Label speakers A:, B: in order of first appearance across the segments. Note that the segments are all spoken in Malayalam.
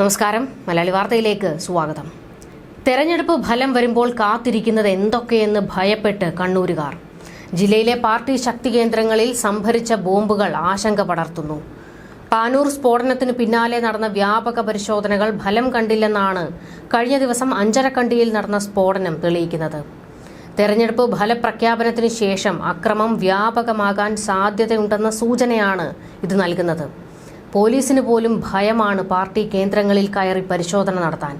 A: നമസ്കാരം. മലയാളി വാർത്തയിലേക്ക് സ്വാഗതം. തെരഞ്ഞെടുപ്പ് ഫലം വരുമ്പോൾ കാത്തിരിക്കുന്നത് എന്തൊക്കെയെന്ന് ഭയപ്പെട്ട് കണ്ണൂരുകാർ. ജില്ലയിലെ പാർട്ടി ശക്തി കേന്ദ്രങ്ങളിൽ സംഭരിച്ച ബോംബുകൾ ആശങ്ക പടർത്തുന്നു. പാനൂർ സ്ഫോടനത്തിന് പിന്നാലെ നടന്ന വ്യാപക പരിശോധനകൾ ഫലം കണ്ടില്ലെന്നാണ് കഴിഞ്ഞ ദിവസം അഞ്ചരക്കണ്ടിയിൽ നടന്ന സ്ഫോടനം തെളിയിക്കുന്നത്. തെരഞ്ഞെടുപ്പ് ഫലപ്രഖ്യാപനത്തിന് ശേഷം അക്രമം വ്യാപകമാകാൻ സാധ്യതയുണ്ടെന്ന സൂചനയാണ് ഇത് നൽകുന്നത്. പോലീസിന് പോലും ഭയമാണ് പാർട്ടി കേന്ദ്രങ്ങളിൽ കയറി പരിശോധന നടത്താൻ.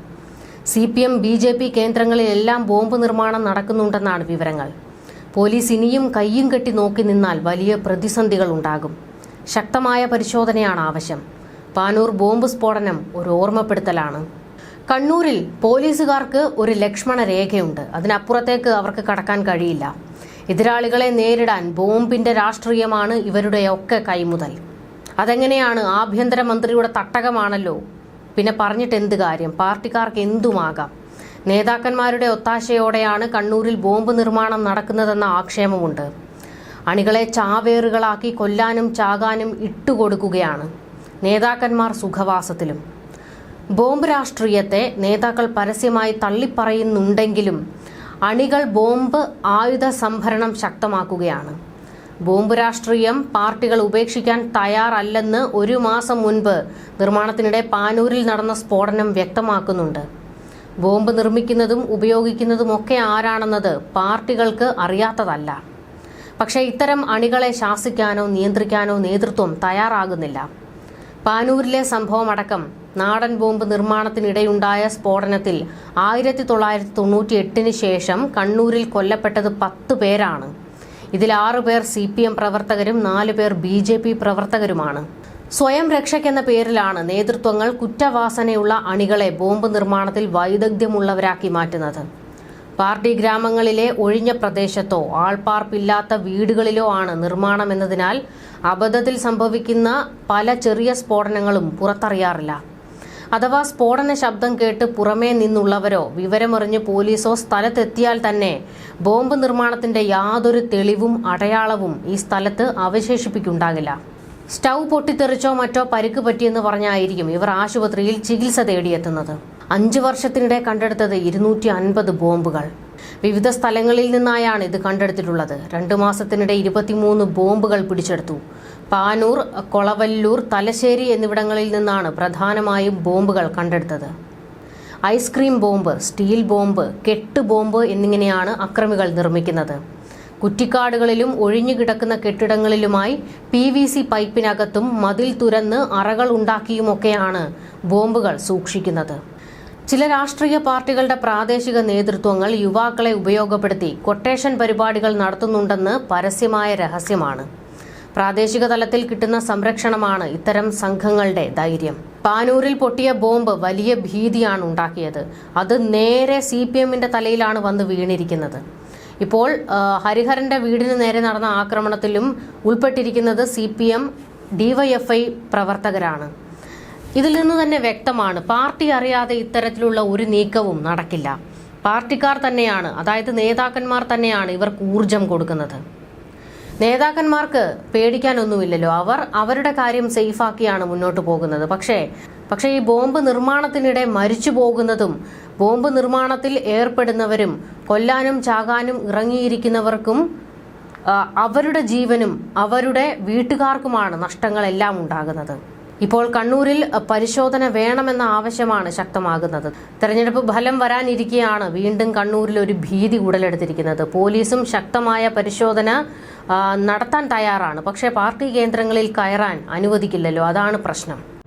A: C P M B J P കേന്ദ്രങ്ങളിലെല്ലാം bomb നിർമ്മാണം നടക്കുന്നുണ്ടെന്നാണ് വിവരങ്ങൾ. പോലീസ് ഇനിയും കയ്യും കെട്ടി നോക്കി നിന്നാൽ വലിയ പ്രതിസന്ധികൾ ഉണ്ടാകും. ശക്തമായ പരിശോധനയാണ് ആവശ്യം. പാനൂർ ബോംബ് സ്ഫോടനം ഒരു ഓർമ്മപ്പെടുത്തലാണ്. കണ്ണൂരിൽ പോലീസുകാർക്ക് ഒരു ലക്ഷ്മണ രേഖയുണ്ട്. അതിനപ്പുറത്തേക്ക് അവർക്ക് കടക്കാൻ കഴിയില്ല. എതിരാളികളെ നേരിടാൻ ബോംബിന്റെ രാഷ്ട്രീയമാണ് ഇവരുടെയൊക്കെ കൈമുതൽ. അതെങ്ങനെയാണ് ആഭ്യന്തരമന്ത്രിയുടെ തട്ടകമാണല്ലോ? പിന്നെ പറഞ്ഞിട്ട് എന്ത് കാര്യം? പാർട്ടിക്കാർക്ക് എന്തുമാകാം? നേതാക്കന്മാരുടെ ഒത്താശയോടെയാണ് കണ്ണൂരിൽ ബോംബ് നിർമ്മാണം നടക്കുന്നതെന്ന ആക്ഷേപമുണ്ട്. അണികളെ ചാവേറുകളാക്കി കൊല്ലാനും ചാകാനും ഇട്ടുകൊടുക്കുകയാണ് നേതാക്കന്മാർ സുഖവാസത്തിലും. ബോംബ് രാഷ്ട്രീയത്തെ നേതാക്കൾ പരസ്യമായി തള്ളിപ്പറയുന്നുണ്ടെങ്കിലും അണികൾ ബോംബ് ആയുധ സംഭരണം ശക്തമാക്കുകയാണ്. ബോംബ് രാഷ്ട്രീയം പാർട്ടികൾ ഉപേക്ഷിക്കാൻ തയ്യാറല്ലെന്ന് ഒരു മാസം മുൻപ് നിർമ്മാണത്തിനിടെ പാനൂരിൽ നടന്ന സ്ഫോടനം വ്യക്തമാക്കുന്നുണ്ട്. ബോംബ് നിർമ്മിക്കുന്നതും ഉപയോഗിക്കുന്നതുമൊക്കെ ആരാണെന്നത് പാർട്ടികൾക്ക് അറിയാത്തതല്ല. പക്ഷേ ഇത്തരം അണികളെ ശാസിക്കാനോ നിയന്ത്രിക്കാനോ നേതൃത്വം തയ്യാറാകുന്നില്ല. പാനൂരിലെ സംഭവമടക്കം നാടൻ ബോംബ് നിർമ്മാണത്തിനിടെയുണ്ടായ സ്ഫോടനത്തിൽ ആയിരത്തി തൊള്ളായിരത്തി തൊണ്ണൂറ്റി എട്ടിന് ശേഷം കണ്ണൂരിൽ കൊല്ലപ്പെട്ടത് പത്ത് പേരാണ്. ഇതിൽ ആറു പേർ സി പി എം പ്രവർത്തകരും നാലു പേർ ബി ജെ പി പ്രവർത്തകരുമാണ്. സ്വയം രക്ഷയ്ക്കെന്ന പേരിലാണ് നേതൃത്വങ്ങൾ കുറ്റവാസനയുള്ള അണികളെ ബോംബ് നിർമ്മാണത്തിൽ വൈദഗ്ധ്യമുള്ളവരാക്കി മാറ്റുന്നത്. പാർട്ടി ഗ്രാമങ്ങളിലെ ഒഴിഞ്ഞ പ്രദേശത്തോ ആൾപ്പാർപ്പില്ലാത്ത വീടുകളിലോ ആണ് നിർമ്മാണം എന്നതിനാൽ അബദ്ധത്തിൽ സംഭവിക്കുന്ന പല ചെറിയ സ്ഫോടനങ്ങളും പുറത്തറിയാറില്ല. അഥവാ സ്ഫോടന ശബ്ദം കേട്ട് പുറമേ നിന്നുള്ളവരോ വിവരമറിഞ്ഞ് പോലീസോ സ്ഥലത്തെത്തിയാൽ തന്നെ ബോംബ് നിർമ്മാണത്തിന്റെ യാതൊരു തെളിവും അടയാളവും ഈ സ്ഥലത്ത് അവശേഷിപ്പിക്കുണ്ടാകില്ല. സ്റ്റൗ പൊട്ടിത്തെറിച്ചോ മറ്റോ പരിക്ക് പറ്റിയെന്ന് പറഞ്ഞായിരിക്കും ഇവർ ആശുപത്രിയിൽ ചികിത്സ തേടിയെത്തുന്നത്. അഞ്ചു വർഷത്തിനിടെ കണ്ടെടുത്തത് ഇരുന്നൂറ്റി അൻപത് ബോംബുകൾ. വിവിധ സ്ഥലങ്ങളിൽ നിന്നായാണ് ഇത് കണ്ടെടുത്തിട്ടുള്ളത്. രണ്ടു മാസത്തിനിടെ ഇരുപത്തിമൂന്ന് ബോംബുകൾ പിടിച്ചെടുത്തു. പാനൂർ കൊളവല്ലൂർ തലശ്ശേരി എന്നിവിടങ്ങളിൽ നിന്നാണ് പ്രധാനമായും ബോംബുകൾ കണ്ടെടുത്തത്. Ice cream bomb steel bomb കെട്ട് ബോംബ് എന്നിങ്ങനെയാണ് അക്രമികൾ നിർമ്മിക്കുന്നത്. കുറ്റിക്കാടുകളിലും ഒഴിഞ്ഞുകിടക്കുന്ന കെട്ടിടങ്ങളിലുമായി പി വി സി പൈപ്പിനകത്തും മതിൽ തുരന്ന് അറകൾ ഉണ്ടാക്കിയുമൊക്കെയാണ് ബോംബുകൾ സൂക്ഷിക്കുന്നത്. ചില രാഷ്ട്രീയ പാർട്ടികളുടെ പ്രാദേശിക നേതൃത്വങ്ങൾ യുവാക്കളെ ഉപയോഗപ്പെടുത്തി കൊട്ടേഷൻ പരിപാടികൾ നടത്തുന്നുണ്ടെന്ന് പരസ്യമായ രഹസ്യമാണ്. പ്രാദേശിക തലത്തിൽ കിട്ടുന്ന സംരക്ഷണമാണ് ഇത്തരം സംഘങ്ങളുടെ ധൈര്യം. പാനൂരിൽ പൊട്ടിയ ബോംബ് വലിയ ഭീതിയാണ് ഉണ്ടാക്കിയത്. അത് നേരെ സി പി എമ്മിന്റെ തലയിലാണ് വന്ന് വീണിരിക്കുന്നത്. ഇപ്പോൾ ഹരിഹരന്റെ വീടിന് നേരെ നടന്ന ആക്രമണത്തിലും ഉൾപ്പെട്ടിരിക്കുന്നത് സി പി എം ഡിവൈഎഫ്ഐ പ്രവർത്തകരാണ്. ഇതിൽ നിന്ന് തന്നെ വ്യക്തമാണ് പാർട്ടി അറിയാതെ ഇത്തരത്തിലുള്ള ഒരു നീക്കവും നടക്കില്ല. പാർട്ടിക്കാർ തന്നെയാണ് അതായത് നേതാക്കന്മാർ തന്നെയാണ് ഇവർക്ക് ഊർജം കൊടുക്കുന്നത്. നേതാക്കന്മാർക്ക് പേടിക്കാനൊന്നുമില്ലല്ലോ. അവർ അവരുടെ കാര്യം സേഫാക്കിയാണ് മുന്നോട്ട് പോകുന്നത്. പക്ഷേ പക്ഷേ ഈ ബോംബ് നിർമ്മാണത്തിനിടെ മരിച്ചു പോകുന്നതും ബോംബ് നിർമ്മാണത്തിൽ ഏർപ്പെടുന്നവരും കൊല്ലാനും ചാകാനും ഇറങ്ങിയിരിക്കുന്നവർക്കും അവരുടെ ജീവനും അവരുടെ വീട്ടുകാർക്കുമാണ് നഷ്ടങ്ങളെല്ലാം ഉണ്ടാകുന്നത്. ഇപ്പോൾ കണ്ണൂരിൽ പരിശോധന വേണമെന്ന ആവശ്യമാണ് ശക്തമാകുന്നത്. തെരഞ്ഞെടുപ്പ് ഫലം വരാനിരിക്കെയാണ് വീണ്ടും കണ്ണൂരിൽ ഒരു ഭീതി ഉടലെടുത്തിരിക്കുന്നത്. പോലീസും ശക്തമായ പരിശോധന നടത്താൻ തയ്യാറാണ്. പക്ഷേ പാർട്ടി കേന്ദ്രങ്ങളിൽ കയറാൻ അനുവദിക്കില്ലല്ലോ. അതാണ് പ്രശ്നം.